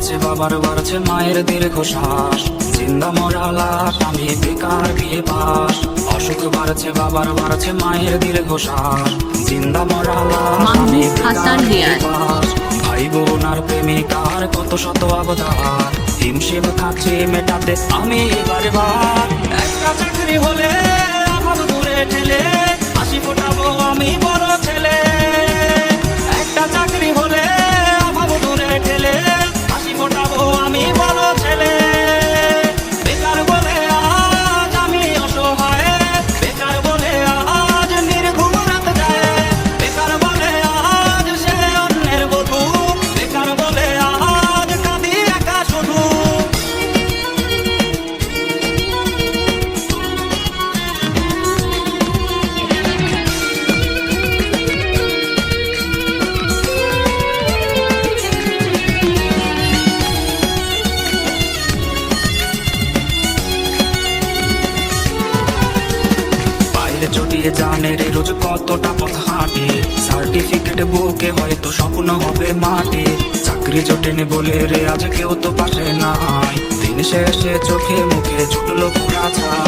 বাড়ছে বাবার বাড়ছে মায়ের দীর্ঘ শ্বাস জিন্দা মরা লাশ আমি বেকার বিয়ে পাস অসুখ বাড়ছে বাবার বাড়ছে মায়ের দীর্ঘ শ্বাস জিন্দা মরা লাশ আমি বেকার বিয়ে পাস ভাই বোন আর প্রেমিকার কত শত অবদান হিমশিম খাচ্ছি মেটাতে আমি এবারে বার একটা চাকরি হলে বাইরে চটিয়ে জানে রে, রোজ কতটা পথ হাঁটে। সার্টিফিকেট বুকে হয়তো স্বপ্ন হবে মাটি চাকরি জোটেনি বলে রে, আজ কেউ তো পাশে নাই। দিন শেষে চোখে মুখে ছুটলো পুরা তো